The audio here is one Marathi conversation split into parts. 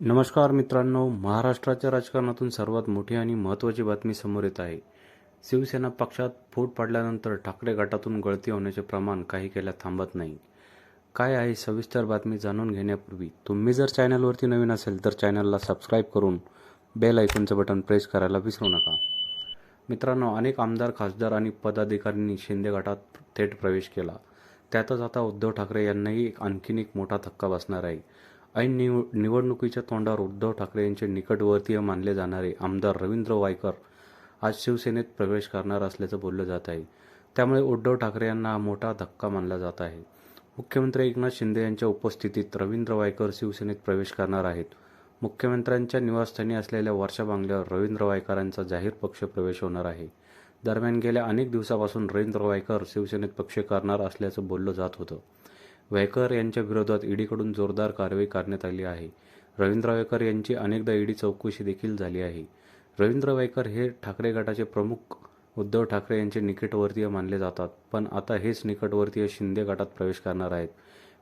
नमस्कार मित्रांनो महाराष्ट्राच्या राजकारणातून सर्वात मोठी आणि महत्त्वाची बातमी समोर येत आहे. शिवसेना पक्षात फूट पडल्यानंतर ठाकरे गटातून गळती होण्याचे प्रमाण काही केल्या थांबत नाही. काय आहे सविस्तर बातमी जाणून घेण्यापूर्वी तुम्ही जर चॅनलवरती नवीन असेल तर चॅनलला सबस्क्राईब करून बेल ऐकूनचं बटन प्रेस करायला विसरू नका. मित्रांनो अनेक आमदार खासदार आणि पदाधिकाऱ्यांनी शिंदे गटात थेट प्रवेश केला. त्यातच आता उद्धव ठाकरे यांनाही एक आणखीन एक मोठा धक्का बसणार आहे. ऐन निव निवडणुकीच्या तोंडावर उद्धव ठाकरे यांचे निकटवर्तीय मानले जाणारे आमदार रवींद्र वायकर आज शिवसेनेत प्रवेश करणार असल्याचं बोललं जात आहे. त्यामुळे उद्धव ठाकरे यांना हा मोठा धक्का मानला जात आहे. मुख्यमंत्री एकनाथ शिंदे यांच्या उपस्थितीत रवींद्र वायकर शिवसेनेत प्रवेश करणार आहेत. मुख्यमंत्र्यांच्या निवासस्थानी असलेल्या वर्षा बांगल्यावर रवींद्र वायकरांचा जाहीर पक्ष प्रवेश होणार आहे. दरम्यान गेल्या अनेक दिवसापासून रवींद्र वायकर शिवसेनेत पक्ष करणार असल्याचं बोललं जात होतं. वायकर यांच्या विरोधात ईडीकडून जोरदार कारवाई करण्यात आली आहे. रवींद्र वायकर यांची अनेकदा ईडी चौकशी देखील झाली आहे. रवींद्र वायकर हे ठाकरे गटाचे प्रमुख उद्धव ठाकरे यांचे निकटवर्तीय मानले जातात पण आता हेच निकटवर्तीय शिंदे गटात प्रवेश करणार आहेत.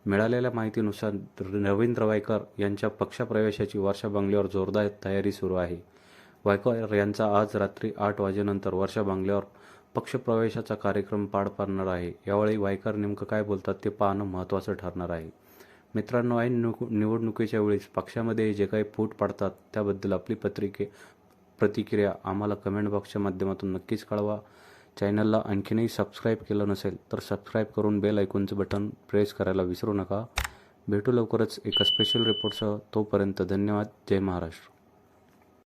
मिळालेल्या माहितीनुसार रवींद्र वायकर यांच्या पक्षप्रवेशाची वर्षा बंगल्यावर जोरदार तयारी सुरू आहे. वायकर यांचा आज रात्री आठ वाजेनंतर वर्षा बंगल्यावर पक्षप्रवेशाचा कार्यक्रम पार पाडणार आहे. यावेळी वायकर नेमकं काय बोलतात ते पाहणं महत्त्वाचं ठरणार आहे. मित्रांनो ऐन निव- निवडणुकीच्या वेळेस पक्षामध्ये जे काही फूट पाडतात त्याबद्दल आपली पत्रिके प्रतिक्रिया आम्हाला कमेंट बॉक्सच्या माध्यमातून नक्कीच कळवा. चॅनलला आणखीनही सबस्क्राईब केलं नसेल तर सबस्क्राईब करून बेल ऐकूनचं बटन प्रेस करायला विसरू नका. भेटू लवकरच एका स्पेशल रिपोर्टसह तोपर्यंत धन्यवाद. जय महाराष्ट्र.